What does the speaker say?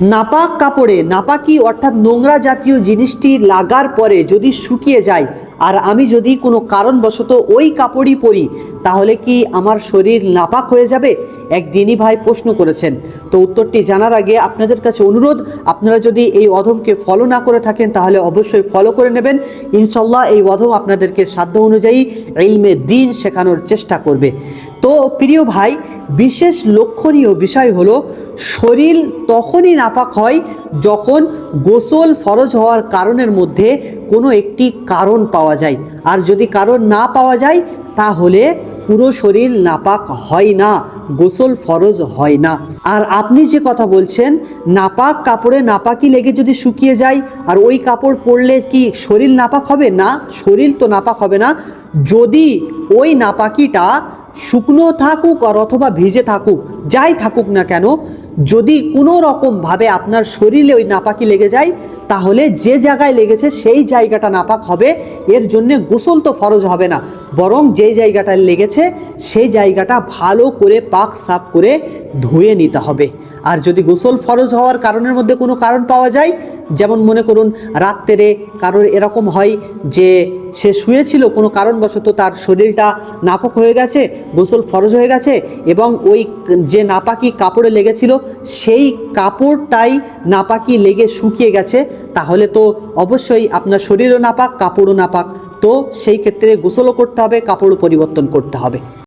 নাপাক কাপড়ে নাপাকি অর্থাৎ নোংরা জাতীয় জিনিসটি লাগার পরে যদি শুকিয়ে যায়, আর আমি যদি কোনো কারণবশত ওই কাপড়ই পরি, তাহলে কি আমার শরীর নাপাক হয়ে যাবে? একদিনই ভাই প্রশ্ন করেছেন। তো উত্তরটি জানার আগে আপনাদের কাছে অনুরোধ, আপনারা যদি এই অধমকে ফলো না করে থাকেন, তাহলে অবশ্যই ফলো করে নেবেন। ইনশাল্লাহ এই অধম আপনাদেরকে সাধ্য অনুযায়ী ইলমে দিন শেখানোর চেষ্টা করবে। তো প্রিয় ভাই, বিশেষ লক্ষণীয় বিষয় হলো, শরীর তখনই নাপাক হয় যখন গোসল ফরজ হওয়ার কারণের মধ্যে কোনো একটি কারণ পাওয়া যায়। আর যদি কারণ না পাওয়া যায়, তাহলে পুরো শরীর নাপাক হয় না, গোসল ফরজ হয় না। আর আপনি যে কথা বলছেন, নাপাক কাপড়ে নাপাকি লেগে যদি শুকিয়ে যায়, আর ওই কাপড় পরলে কি শরীর নাপাক হবে? না, শরীর তো নাপাক হবে না। যদি ওই নাপাকিটা শুকনো থাকুক আর অথবা ভিজে থাকুক, যাই থাকুক না কেন, যদি কোনো রকমভাবে আপনার শরীরে ওই নাপাকি লেগে যায়, তাহলে যে জায়গায় লেগেছে সেই জায়গাটা নাপাক হবে, এর জন্য গোসল তো ফরজ হবে না। বরং যেই জায়গাটা লেগেছে, সেই জায়গাটা ভালো করে পাক সাফ করে ধুয়ে নিতে হবে। আর যদি গোসল ফরজ হওয়ার কারণের মধ্যে কোনো কারণ পাওয়া যায়, যেমন মনে করুন রাত্রে কারোর এরকম হয় যে সে শুয়েছিল, কোনো কারণবশত তার শরীরটা নাপাক হয়ে গেছে, গোসল ফরজ হয়ে গেছে এবং ওই যে নাপাকি কাপড়ে লেগেছিল, সেই কাপড়টাই নাপাকি লেগে শুকিয়ে গেছে, তাহলে তো অবশ্যই আপনার শরীরও নাপাক, কাপড়ও নাপাক। তো সেই ক্ষেত্রে গোসলও করতে হবে, কাপড়ও পরিবর্তন করতে হবে।